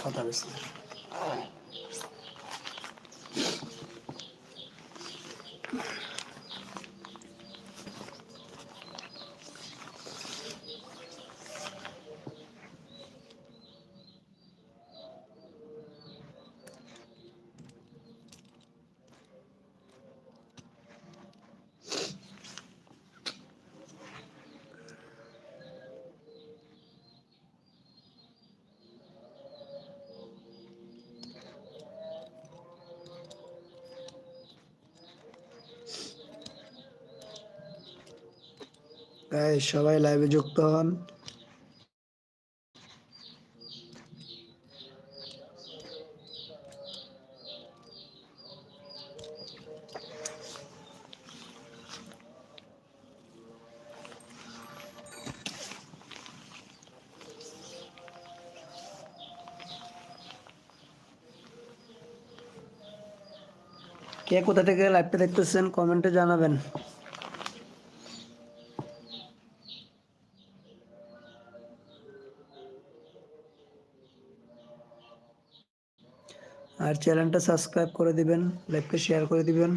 কথা বেশি সবাই লাইভে যুক্ত হন। কে কোথা থেকে লাইভটা দেখতেছেন কমেন্টে জানাবেন। আর চ্যানেলটা সাবস্ক্রাইব করে দিবেন লাইভকে শেয়ার করে দিবেন।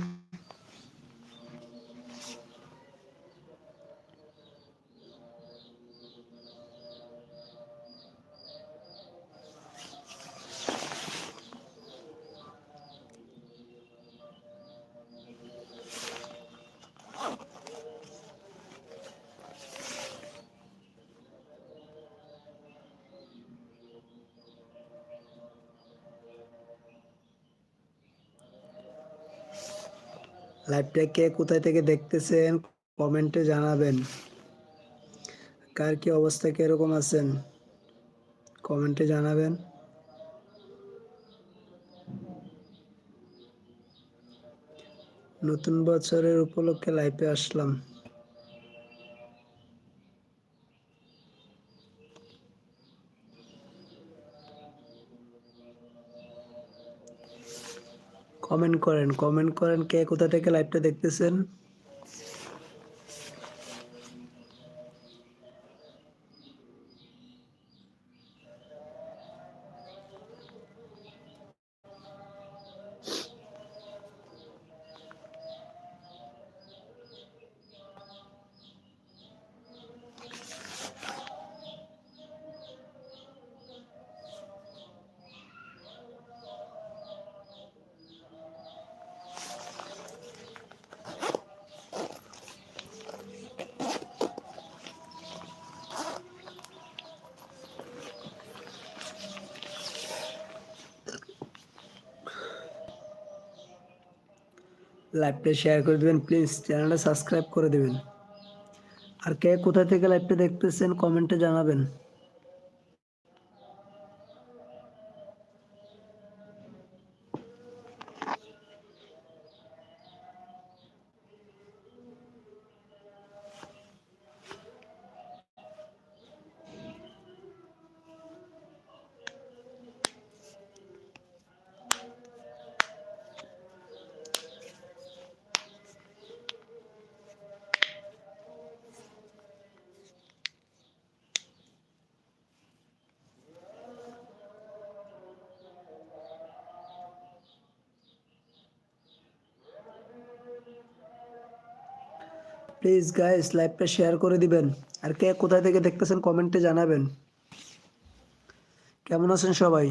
লাইভটা কে কোথায় থেকে দেখতেছেন? কমেন্টে জানাবেন। কার কি অবস্থা, কীরকম আছেন? কমেন্টে জানাবেন। নতুন বছরের উপলক্ষে লাইভে আসলাম। কমেন্ট করেন কমেন্ট করেন কে কোথা থেকে লাইভটা দেখতেছেন? লাইভটা শেয়ার করে দেবেন প্লিজ চ্যানেলটা সাবস্ক্রাইব করে দেবেন। আর কে কোথা থেকে লাইভটা দেখতেছেন কমেন্টে জানাবেন। প্লিজ গাইস লাইভটা শেয়ার করে দিবেন। আর কে কোথায় থেকে দেখতেছেন কমেন্টে জানাবেন। কেমন আছেন সবাই?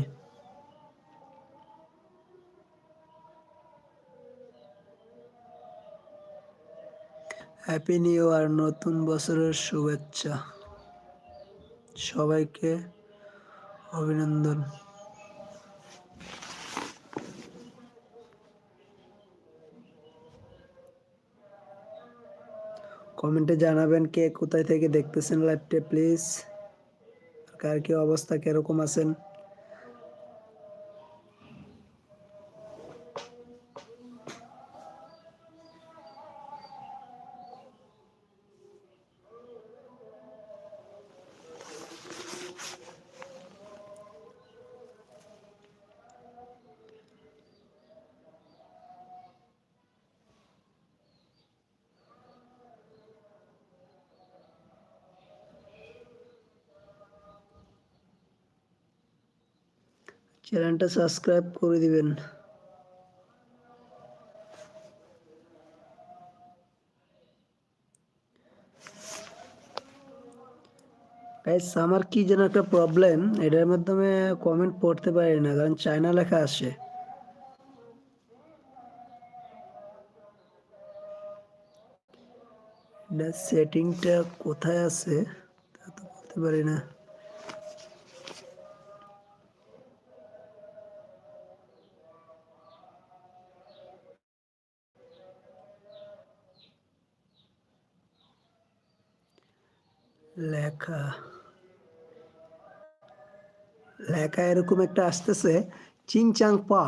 হ্যাপি নিউ ইয়ার নতুন বছরের শুভেচ্ছা। সবাইকে অভিনন্দন। কমেন্টে জানাবেন কে কোথায় থেকে দেখতেছেন লাইভটা প্লিজ কার কি অবস্থা কীরকম আছেন? চ্যানেলটা সাবস্ক্রাইব করে দিবেন। গাইস আমার কি যেন একটা প্রবলেম এটার মাধ্যমে কমেন্ট পড়তে পারি না, কারণ চায়না লেখা আসে সেটিংটা কোথায় আছে, তা তো বলতে পারি না। লেখা। লেখা এরকম একটা আসতেছে চিংচাং পা।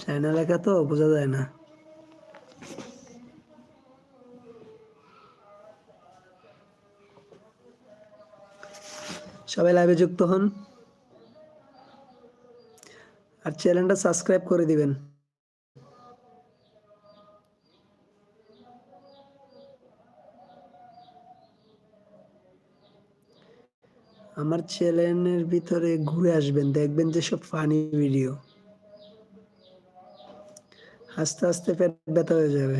চায়না লেখা তো, বোঝা যায় না। সবাই লাইভে যুক্ত হন। আর চ্যানেলটা সাবস্ক্রাইব করে দিবেন। আমার চ্যানেলের ভিতরে ঘুরে আসবেন, দেখবেন যে সব ফানি ভিডিও আস্তে আস্তে পেট ব্যথা হয়ে যাবে।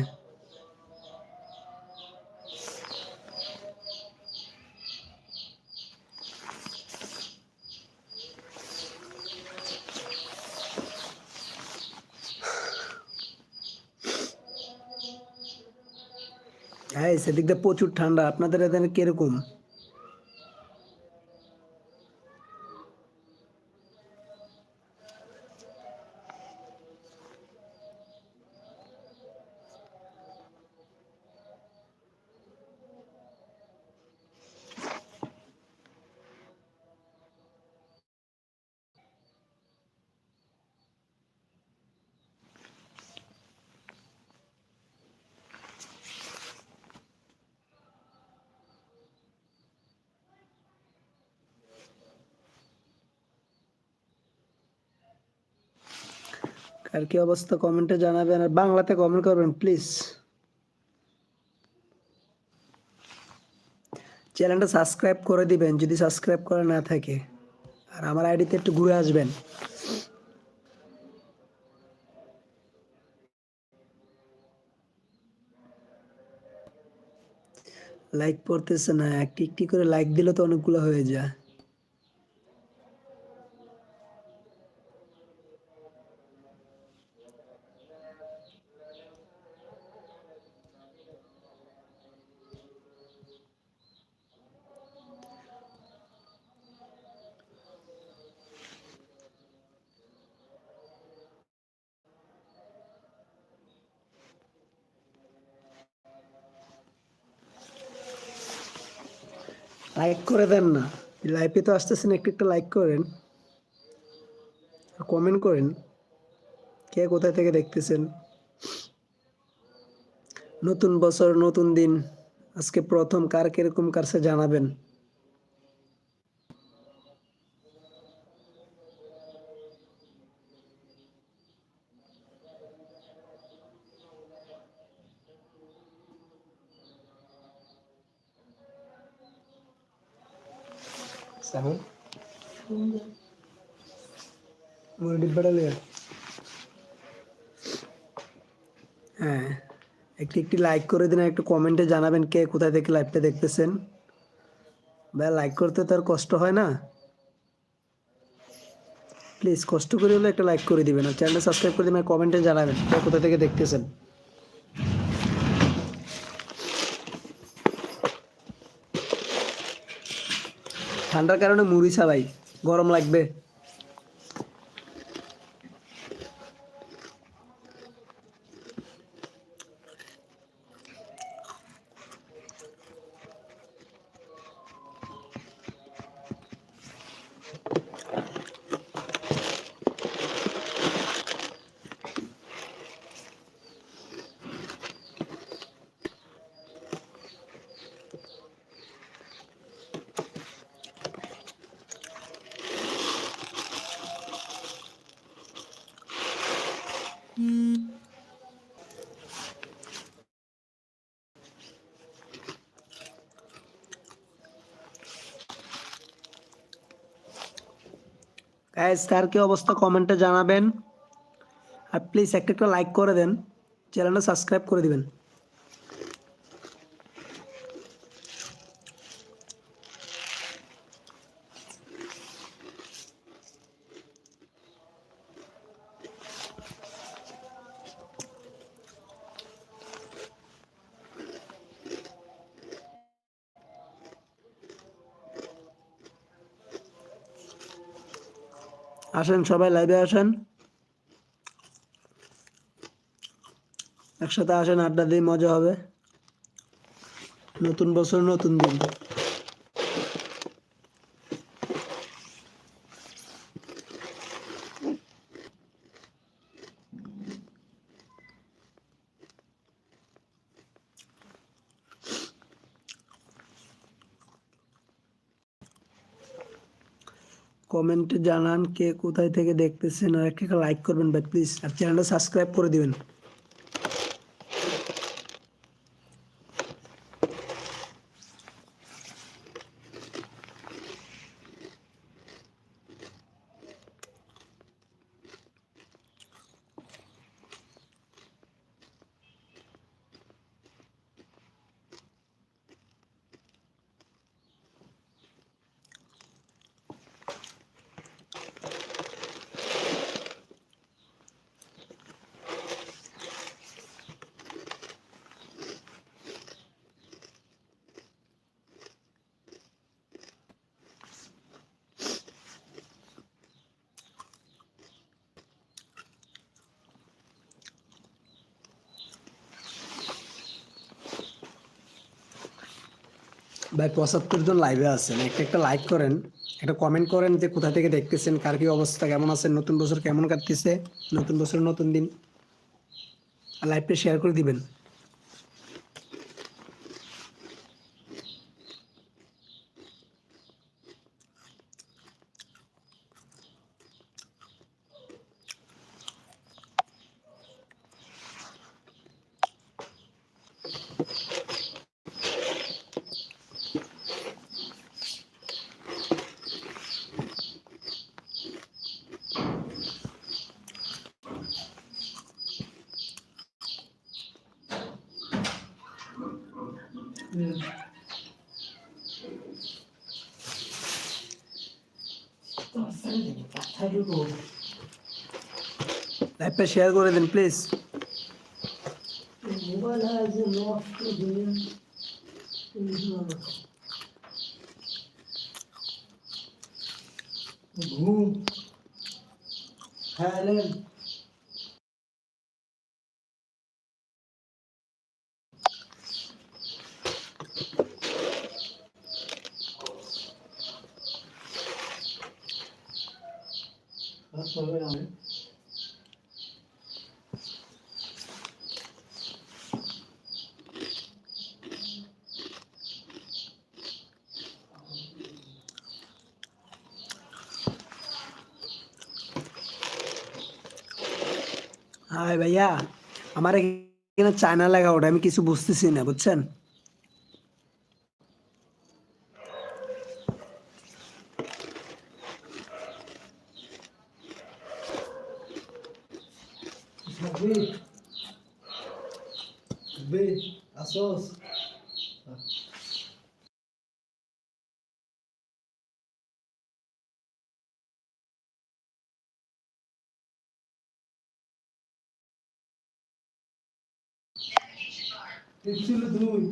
হ্যাঁ সেদিক দিয়ে প্রচুর ঠান্ডা। আপনাদের এখানে কীরকম? কার কি অবস্থা? কমেন্টে জানাবেন আর বাংলাতে কমেন্ট করবেন প্লিজ চ্যানেলটা সাবস্ক্রাইব করে দিবেন, যদি সাবস্ক্রাইব করা না থাকে। আর আমার আইডিতে একটু ঘুরে আসবেন। লাইক পড়তেছে না একটি একটি করে লাইক দিলে তো অনেকগুলো হয়ে যায় লাইক করে দেন না। লাইভে তো আসতেছেন, একটু একটা লাইক করেন। কমেন্ট করেন। কে কোথায় থেকে দেখতেছেন? নতুন বছর, নতুন দিন, আজকে প্রথম কার কীরকম কারসে জানাবেন? সাহুন মুড়ি ডিব্বাটা লিয়ে হ্যাঁ একটি একটি লাইক করে দিন, একটু কমেন্টে জানাবেন কে কোথায় থেকে লাইভটা দেখতেছেন। ভাই লাইক করতে তো আর কষ্ট হয় না। প্লিজ কষ্ট করে হলে একটা লাইক করে দিবেন, আর চ্যানেলটা সাবস্ক্রাইব করে দিবেন কমেন্টে জানাবেন কোথা থেকে দেখতেছেন। ঠান্ডার কারণে মুড়ি ছাড়াই গরম লাগবে। গাইজ কার কি অবস্থা? কমেন্টে জানাবেন। আর প্লিজ একটা একটা লাইক করে দেন। চ্যানেলটা সাবস্ক্রাইব করে দিবেন। আসেন সবাই লাইভে আসেন। একসাথে আসেন আড্ডা দিয়ে মজা হবে। নতুন বছর নতুন দিন। কমেন্টে জানান কে কোথায় থেকে দেখতেছেন, আর একটা লাইক করবেন ভাই প্লিজ আর চ্যানেলটা সাবস্ক্রাইব করে দিবেন। ভাই, পঁচাত্তর জন লাইভে আছেন। একটা একটা লাইক করেন। একটা কমেন্ট করেন যে কোথা থেকে দেখতেছেন, কার কি অবস্থা, কেমন আছে নতুন বছর কেমন কাটতেছে, নতুন বছর নতুন দিন। লাইভটা শেয়ার করে দিবেন। লাইভটা শেয়ার করে দিন প্লিজ ঘুম। হ্যাঁ হাই ভাইয়া আমার এখানে চায়না লেখা ওটা আমি কিছু বুঝতেছি না বুঝছেন? ছিল দুই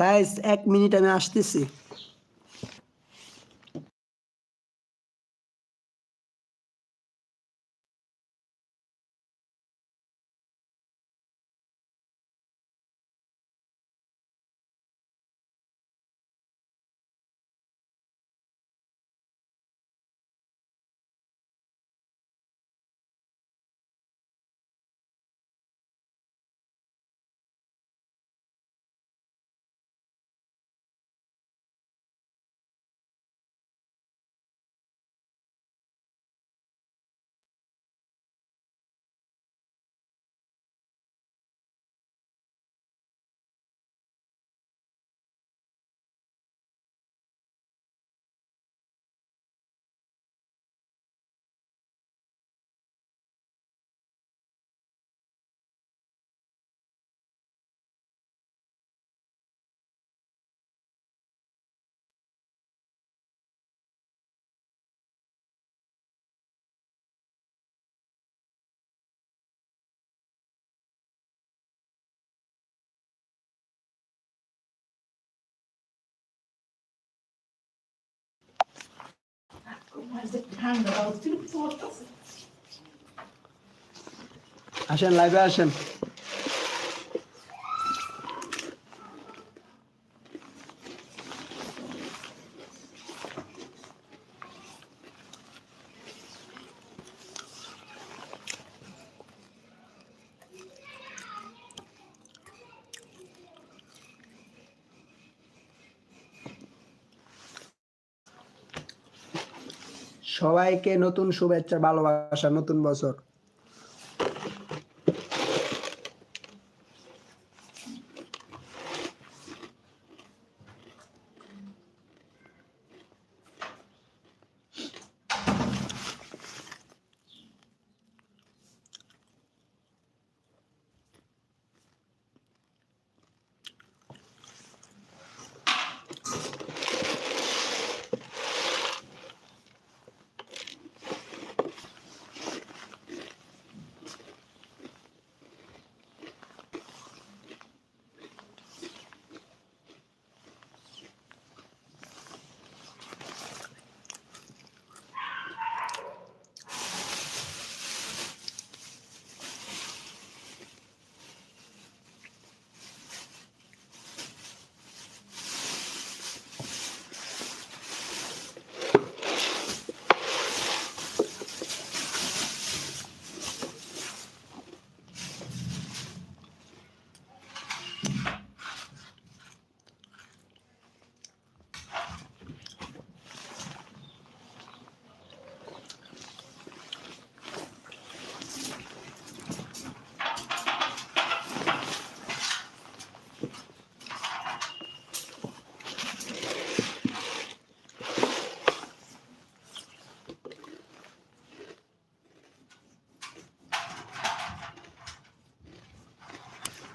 গাইস এক মিনিট আমি আসতেছি। আসেন লাইভে আসেন। সবাইকে নতুন শুভেচ্ছা ভালোবাসা নতুন বছর।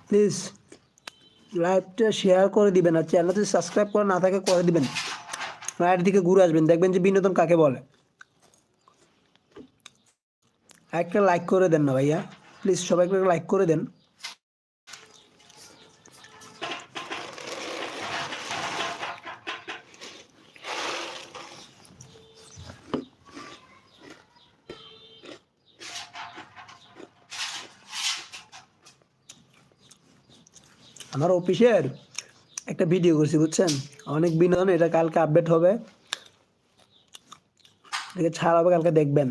প্লিজ লাইভটা শেয়ার করে দিবেন আর চ্যানেল সাবস্ক্রাইব করা না থাকে, করে দিবেন। রায়ের দিকে ঘুরে আসবেন, দেখবেন যে বিনোদন কাকে বলে। একটা লাইক করে দেন না ভাইয়া। প্লিজ সবাইকে লাইক করে দেন। আমার অফিসের একটা ভিডিও করছি, বুঝছেন? অনেক বিনোদন এটা কালকে আপডেট হবে। ছাড় হবে কালকে দেখবেন।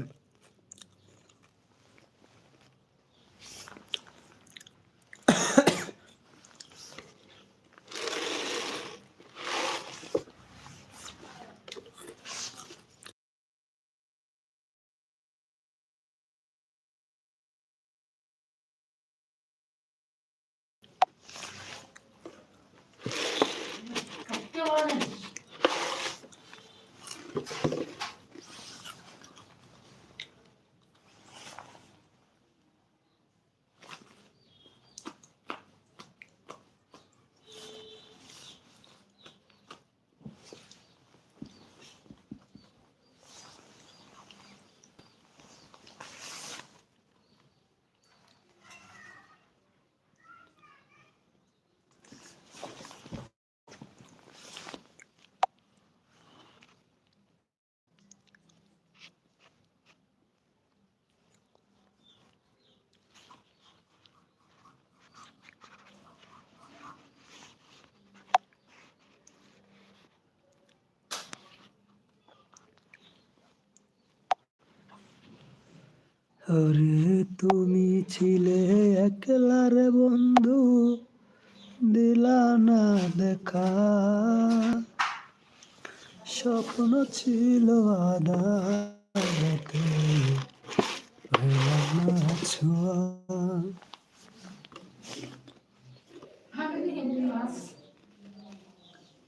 ওরে তুমি ছিলে একলা রে বন্ধু দিলা না দেখা। স্বপ্ন ছিল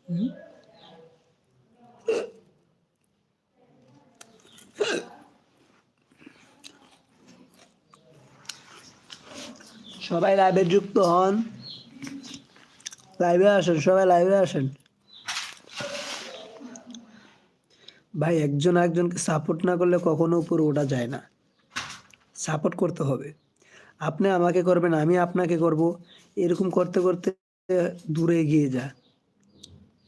How সবাই লাইভে যুক্ত হন। লাইভে আসেন, সবাই লাইভে আসেন। ভাই, একজন একজনকে সাপোর্ট না করলে কখনো উপরে ওঠা যায় না। সাপোর্ট করতে হবে। আপনি আমাকে করবেন, আমি আপনাকে করব। এরকম করতে করতে দূরে এগিয়ে যা।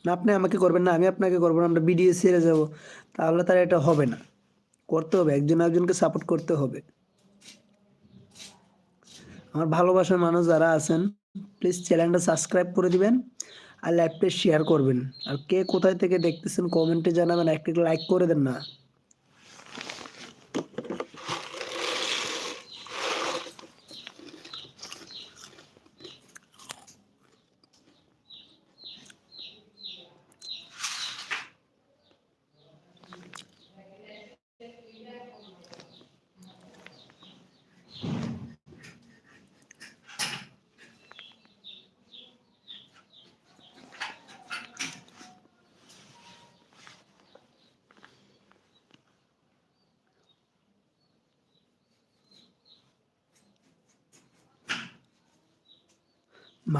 না, আপনি আমাকে করবেন না, আমি আপনাকে করব না, আমরা ভিডিও ছেড়ে যাব। তাহলে তার এটা হবে না। করতে হবে, একজন একজনকে সাপোর্ট করতে হবে। আমার ভালোবাসার মানুষ যারা আছেন প্লিজ চ্যানেলটা সাবস্ক্রাইব করে দিবেন আর লাইভটা শেয়ার করবেন। আর কে কোথায় থেকে দেখতেছেন কমেন্টে জানাবেন একটা লাইক করে দেন না।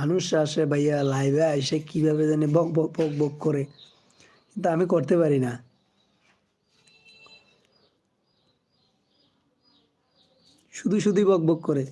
মানুষ আসে ভাইয়া লাইভে এসে কীভাবে জানে বক বক বক বক করে। কিন্তু আমি করতে পারি না। শুধু শুধু বক বক করে।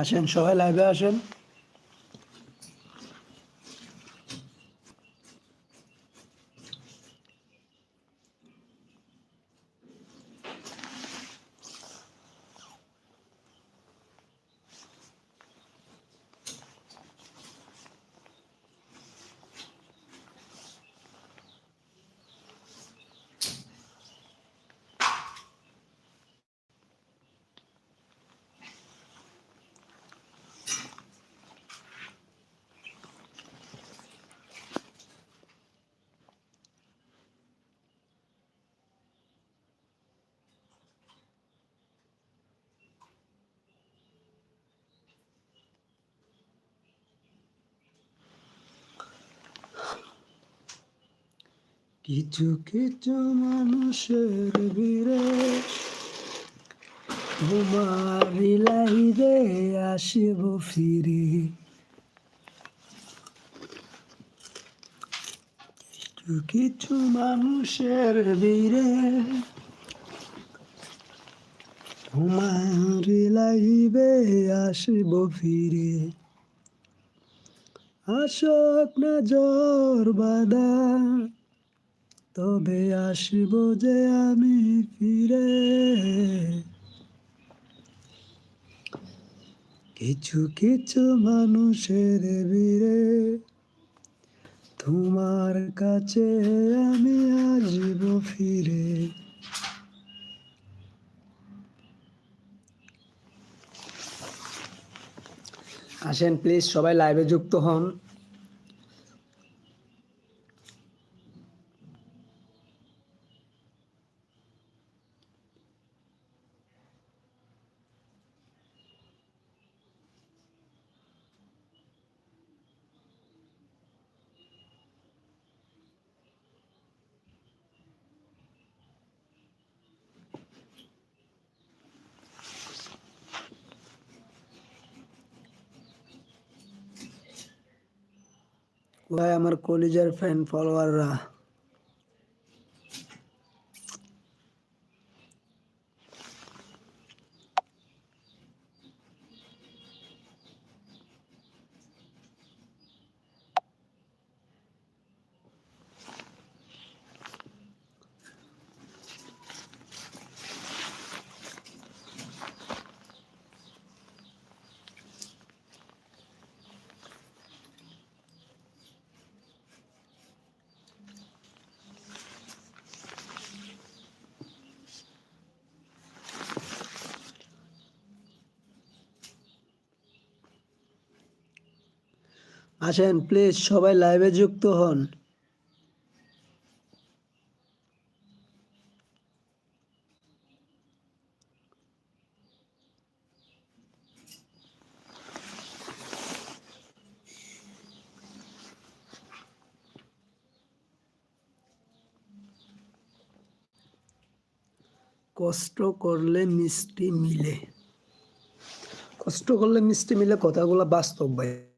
আসেন সবাই লাইভে আসেন। কিছু কিছু মানুষের ভিড়ে তোমারি লাইরে আসিব ফিরে। কিছু কিছু মানুষের ভিড়ে তোমারি লাইবে আসিব ফিরে। আসক না জ্বর বাদা তবে আসব যে আমি ফিরে। কিছু কিছু মানুষের ভিড়ে তোমার কাছে আমি আসব ফিরে। আসেন প্লিজ সবাই লাইভে যুক্ত হন। কোথায় আমার কলিজার ফ্যান ফলোয়াররা আসেন প্লিজ সবাই লাইভে যুক্ত হন। কষ্ট করলে মিষ্টি মিলে। কষ্ট করলে মিষ্টি মিলে কথাগুলো বাস্তব ভাই।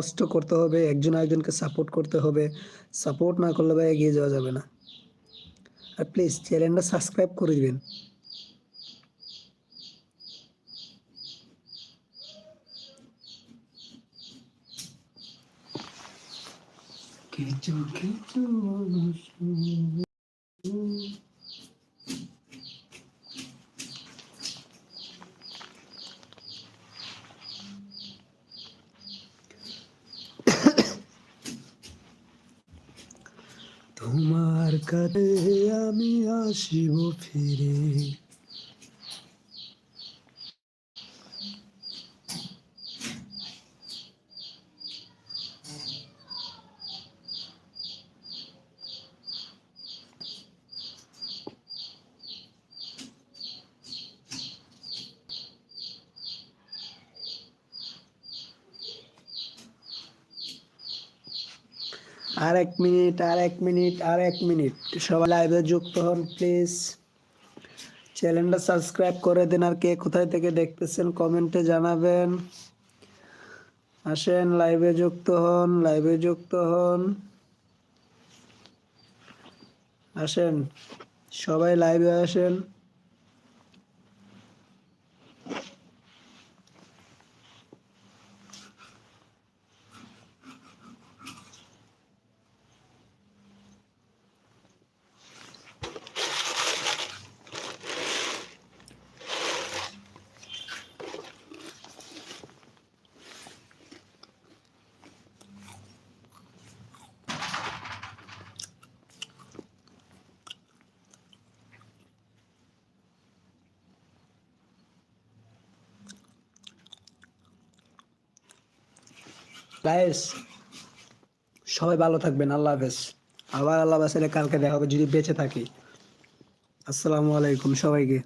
কষ্ট করতে হবে, একজন আরেকজনকে সাপোর্ট করতে হবে। সাপোর্ট না করলে ভাই এগিয়ে যাওয়া যাবে না। আর প্লিজ চ্যানেলটা সাবস্ক্রাইব করে দিবেন। কিছু কিছু কাছে আমি আসিব ফিরে আর এক মিনিট, আর এক মিনিট, আর এক মিনিট। সবাই লাইভে যুক্ত হন প্লিজ চ্যানেলটা সাবস্ক্রাইব করে দিন আর কে কোথায় থেকে দেখতেছেন কমেন্টে জানাবেন। আসেন লাইভে যুক্ত হন লাইভে যুক্ত হন। আসেন, সবাই লাইভে আসেন। গাইস সবাই ভালো থাকবেন, আল্লাহ হাফেজ। আবার আল্লাহ হাফেজ কালকে দেখা হবে যদি বেঁচে থাকি। আসসালামু আলাইকুম সবাইকে।